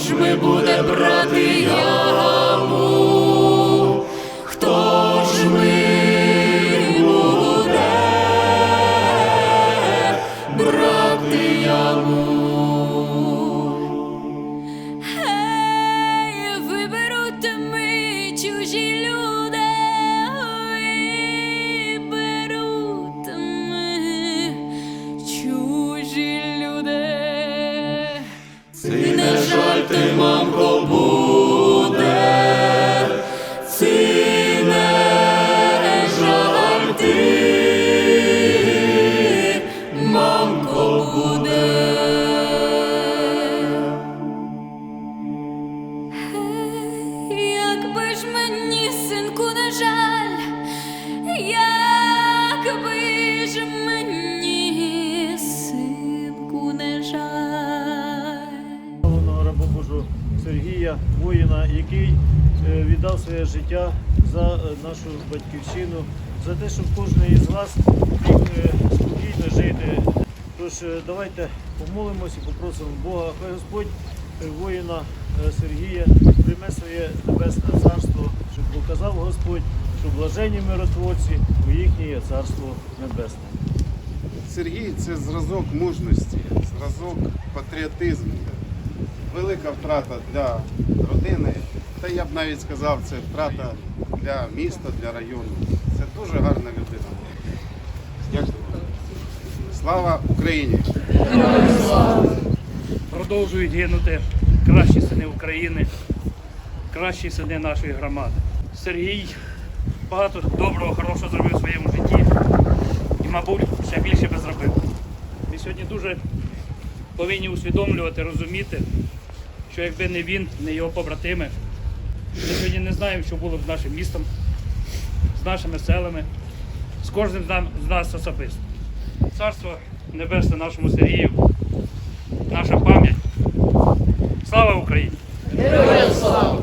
Ж ми буде брати яму? Якби ж мені, синку, не жаль, якби ж мені, синку, не жаль. Раба Божого Сергія, воїна, який е, віддав своє життя за е, нашу батьківщину, за те, щоб кожен із вас міг е, спокійно жити. Тож давайте помолимось і попросимо Бога, хай Господь воїна е, Сергія прийме своє небесне царство, щоб показав Господь, що блажені миротворці у їхнє царство небесне. Сергій це зразок мужності, зразок патріотизму. Велика втрата для родини, та я б навіть сказав, це втрата для міста, для району. Це дуже гарна людина. Дякую. Слава Україні! Продовжують гинути кращі сини України, кращі сини нашої громади. Сергій багато доброго, хорошого зробив у своєму житті і, мабуть, ще більше би зробив. Ми сьогодні дуже повинні усвідомлювати, розуміти, що якби не він, не його побратими, ми сьогодні не знаємо, що було б з нашим містом, з нашими селами, з кожним з нас особисто. Царство Небесне нашому Сергію, наша пам'ять. Слава Україні! Героям слава!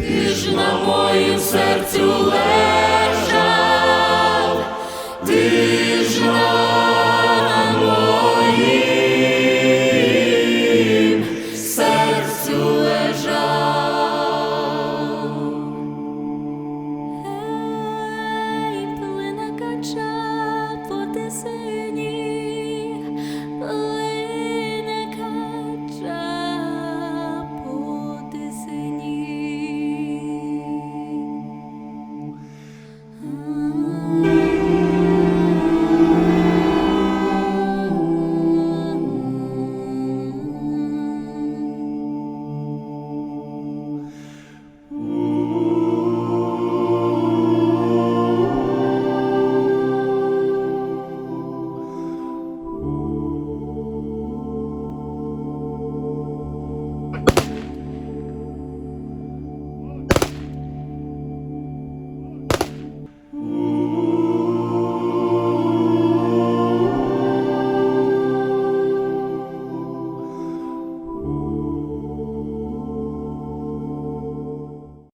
Ти ж на моїм серцю лев.